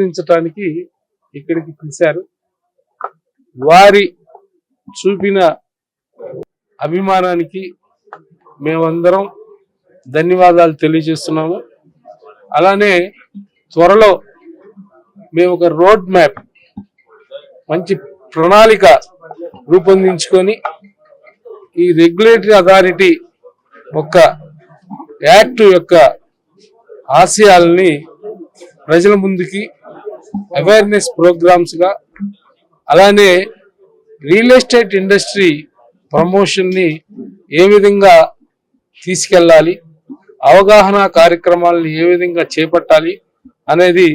రూపొందించడానికి ఇక్కడికి పిలిచారు. వారి చూపిన అభిమానానికి మేమందరం ధన్యవాదాలు తెలియజేస్తున్నాము. అలానే త్వరలో మేము ఒక రోడ్ మ్యాప్ మంచి ప్రణాళిక రూపొందించుకొని ఈ రెగ్యులేటరీ అథారిటీ ఒక యాక్ట్ యొక్క ఆశయాల్ని ప్రజల ముందుకి అవేర్నెస్ ప్రోగ్రామ్స్గా అలానే రియల్ ఎస్టేట్ ఇండస్ట్రీ ప్రమోషన్ని ఏ విధంగా తీసుకెళ్ళాలి అవగాహన కార్యక్రమాలను ఏ విధంగా చేపట్టాలి అనేది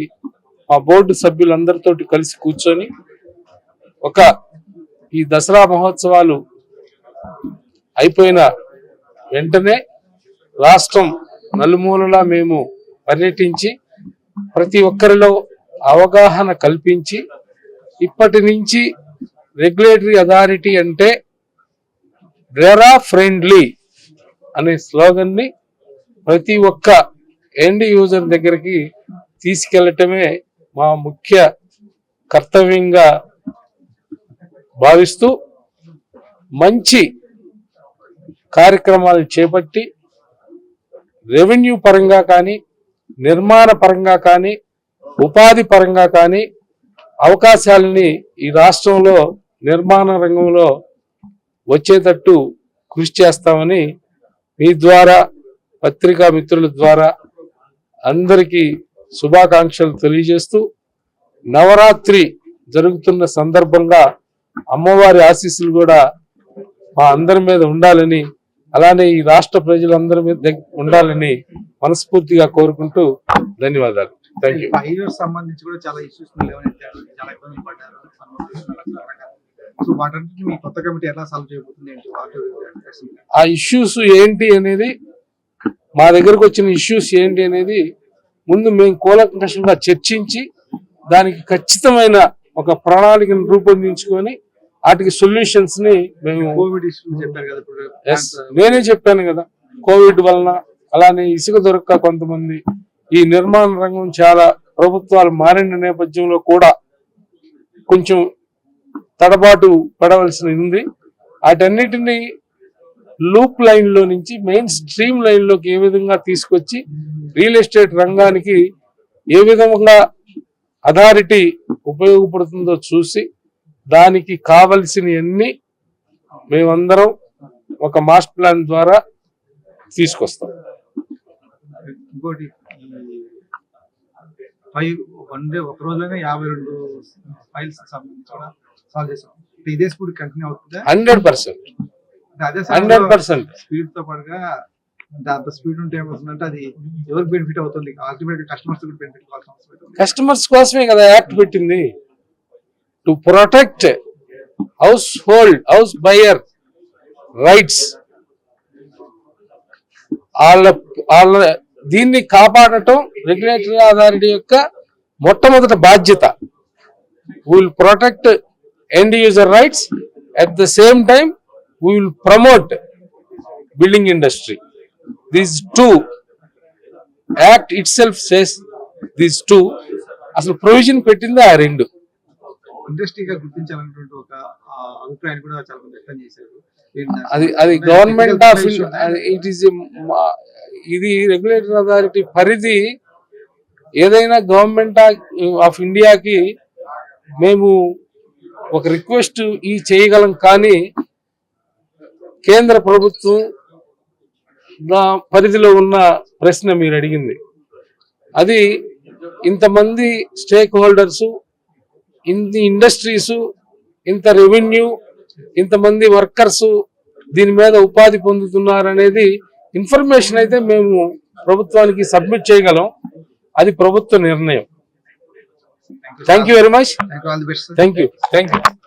మా బోర్డు సభ్యులందరితో కలిసి కూర్చొని ఒక ఈ దసరా మహోత్సవాలు అయిపోయిన వెంటనే రాష్ట్రం నలుమూలలా మేము పర్యటించి ప్రతి ఒక్కరిలో అవగాహన కల్పించి ఇప్పటి నుంచి రెగ్యులేటరీ అథారిటీ అంటే రెరా ఫ్రెండ్లీ అనే స్లోగన్ని ప్రతి ఒక్క ఎండ్ యూజర్ దగ్గరికి తీసుకెళ్ళటమే మా ముఖ్య కర్తవ్యంగా భావిస్తూ మంచి కార్యక్రమాలు చేపట్టి రెవెన్యూ పరంగా కానీ నిర్మాణ పరంగా కానీ ఉపాధి పరంగా కానీ అవకాశాలని ఈ రాష్ట్రంలో నిర్మాణ రంగంలో వచ్చేటట్టు కృషి చేస్తామని మీ ద్వారా పత్రికా మిత్రుల ద్వారా అందరికీ శుభాకాంక్షలు తెలియజేస్తూ నవరాత్రి జరుగుతున్న సందర్భంగా అమ్మవారి ఆశీస్సులు కూడా మా అందరి మీద ఉండాలని అలానే ఈ రాష్ట్ర ప్రజలందరి మీద ఉండాలని మనస్ఫూర్తిగా కోరుకుంటూ ధన్యవాదాలు. థ్యాంక్ యూ ఫైవ్ ఇయర్స్ సంబంధించి కూడా చాలా ఇష్యూస్ చాలా ఇబ్బందులు పడ్డారు. సో వాటన్నిటిని మీ కొత్త కమిటీ ఎలా సాల్వ్ చేయబోతుంది ఆ ఇష్యూస్ ఏంటి అనేది మా దగ్గరకు వచ్చిన ఇష్యూస్ ఏంటి అనేది ముందు మేము కూలంకషంగా చర్చించి దానికి ఖచ్చితమైన ఒక ప్రణాళికను రూపొందించుకొని వాటికి సొల్యూషన్స్ని మేము నేనే చెప్పాను కదా కోవిడ్ వలన అలానే ఇసుక దొరక్క కొంతమంది ఈ నిర్మాణ రంగం చాలా ప్రభుత్వాలు మారిన నేపథ్యంలో కూడా కొంచెం తడబాటు పడవలసి ఉంది. వాటన్నిటిని లూప్ లైన్లో నుంచి మెయిన్ స్ట్రీమ్ లైన్లోకి ఏ విధంగా తీసుకొచ్చి రియల్ ఎస్టేట్ రంగానికి ఏ విధంగా అథారిటీ ఉపయోగపడుతుందో చూసి దానికి కావలసినవన్నీ మేమందరం ఒక మాస్టర్ ప్లాన్ ద్వారా తీసుకొస్తాం. ఇంకోటి ఫైవ్ వన్ డే ఒక రోజులోనే యాభై రెండు ఫైల్స్ సాల్వ్ చేసాం. ఇదే స్పీడ్ కంటిన్యూ అవుతుందా? Hundred percent. అదే హండ్రెడ్ పర్సెంట్. స్పీడ్తో పాటుగా అంత స్పీడ్ ఉంటే ఏమవుతుందంటే అది ఎవరికి బెనిఫిట్ అవుతుంది? అల్టిమేట్ కస్టమర్స్ కూడా బెనిఫిట్ కావాల్సిన కస్టమర్స్ కోసమే కదా యాక్ట్ పెట్టింది. To protect household house buyer rights. వాళ్ళ వాళ్ళ దీన్ని కాపాడటం రెగ్యులేటరీ అథారిటీ యొక్క మొట్టమొదటి బాధ్యత. Will protect end user rights at the same time will promote building industry these two act itself says these two అసలు ప్రొవిజన్ పెట్టింది ఆ రెండు? ఇండస్ట్రీగా గుర్తించాలన్నటువంటి ఒక అభిప్రాయాన్ని కూడా చాలా మంది వ్యక్తం చేశారు. అది అది గవర్నమెంట్ ఆఫ్? ఇట్ ఈస్ ఇది రెగ్యులేటరీ అథారిటీ పరిధి ఏదైనా గవర్నమెంట్ ఆఫ్ ఇండియాకి మేము ఒక రిక్వెస్ట్ ఈ చేయగలం కానీ కేంద్ర ప్రభుత్వం నా పరిధిలో ఉన్న ప్రశ్న మీరు అడిగింది. అది ఇంతమంది స్టేక్ హోల్డర్స్ ఇన్ని ఇండస్ట్రీస్ ఇంత రెవెన్యూ ఇంతమంది వర్కర్స్ దీని మీద ఉపాధి పొందుతున్నారు అనేది ఇన్ఫర్మేషన్ అయితే మేము ప్రభుత్వానికి సబ్మిట్ చేయగలం. అది ప్రభుత్వ నిర్ణయం. Thank you very much. Thank you thank you